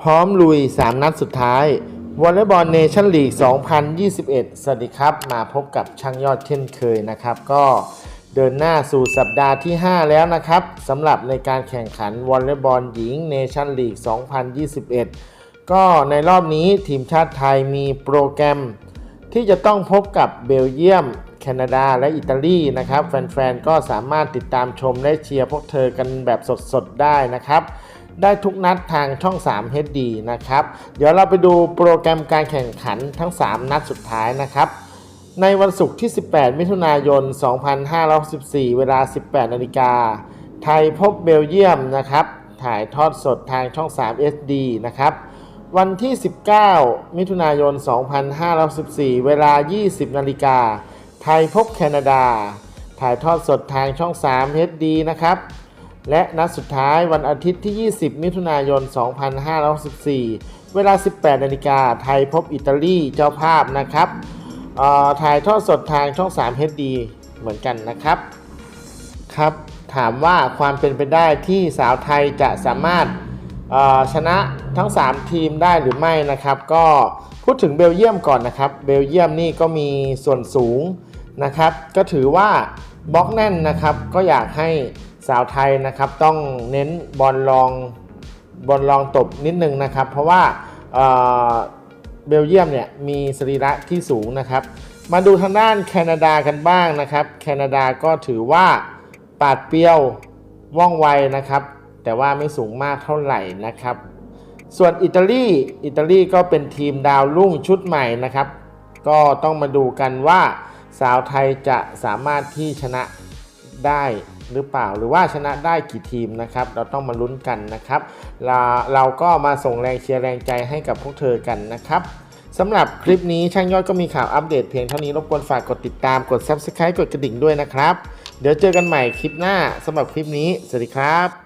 พร้อมลุย 3 นัดสุดท้ายวอลเลย์บอลเนชั่นลีก 2021 สวัสดีครับ มาพบกับช่างยอดเช่นเคยนะครับ ก็เดินหน้าสู่สัปดาห์ที่ 5 แล้วนะครับสำหรับในการแข่งขันวอลเลย์บอลหญิงเนชั่นลีก 2021 ก็ในรอบนี้ทีมชาติไทยมีโปรแกรม ที่จะต้องพบกับเบลเยียม แคนาดาและอิตาลีนะครับ แฟนๆ ก็สามารถติดตามชมและเชียร์พวกเธอกันแบบสดๆ ได้นะครับ ได้ทุกนัดทางช่อง 3 HD นะครับ เดี๋ยวเราไปดูโปรแกรมการแข่งขันทั้ง 3 นัดสุดท้ายนะครับ ในวันศุกร์ที่ 18 มิถุนายน 2564 เวลา 18 นาฬิกา ไทยพบเบลเยียมนะครับ ถ่ายทอดสดทางช่อง3 SD นะครับ วันที่ 19 มิถุนายน 2564 เวลา 20 นาฬิกา ไทยพบแคนาดา ถ่ายทอดสดทางช่อง 3 HD นะครับ และนัดสุดท้ายวันอาทิตย์ที่ 20 มิถุนายน 2564 เวลา 18นาฬิกาไทยพบอิตาลีเจ้าภาพนะครับถ่ายทอดสดทางช่อง 3 HD เหมือนกันนะครับ ครับ ถามว่าความเป็นไปได้ที่สาวไทยจะสามารถชนะทั้ง 3 ทีมได้หรือไม่นะครับ ก็พูดถึงเบลเยียมก่อนนะครับ เบลเยียมนี่ก็มีส่วนสูงนะครับ ก็ถือว่าบล็อกแน่นนะครับ ก็อยากให้ สาวไทยนะครับต้องเน้นบอลลองบอลลองตบนิดนึงนะครับ เพราะว่าเบลเยียมเนี่ยมีสรีระที่สูงนะครับ มาดูทางด้านแคนาดากันบ้างนะครับ แคนาดาก็ถือว่าปาดเปรี้ยวว่องไวนะครับ แต่ว่าไม่สูงมากเท่าไหร่นะครับ ส่วนอิตาลีอิตาลีก็เป็นทีมดาวรุ่งชุดใหม่นะครับ ก็ต้องมาดูกันว่าสาวไทยจะสามารถที่ชนะได้ หรือเปล่าหรือว่าชนะได้กี่ทีมนะครับ เราต้องมาลุ้นกันนะครับ เราเราก็มาส่งแรงเชียร์แรงใจให้กับพวกเธอกันนะครับสำหรับคลิปนี้ช่างยอดก็มีข่าวอัปเดตเพียงเท่านี้รบกวนฝากกดติดตามกด Subscribe กดกระดิ่งด้วยนะครับ เดี๋ยวเจอกันใหม่คลิปหน้าสำหรับคลิปนี้ สวัสดีครับ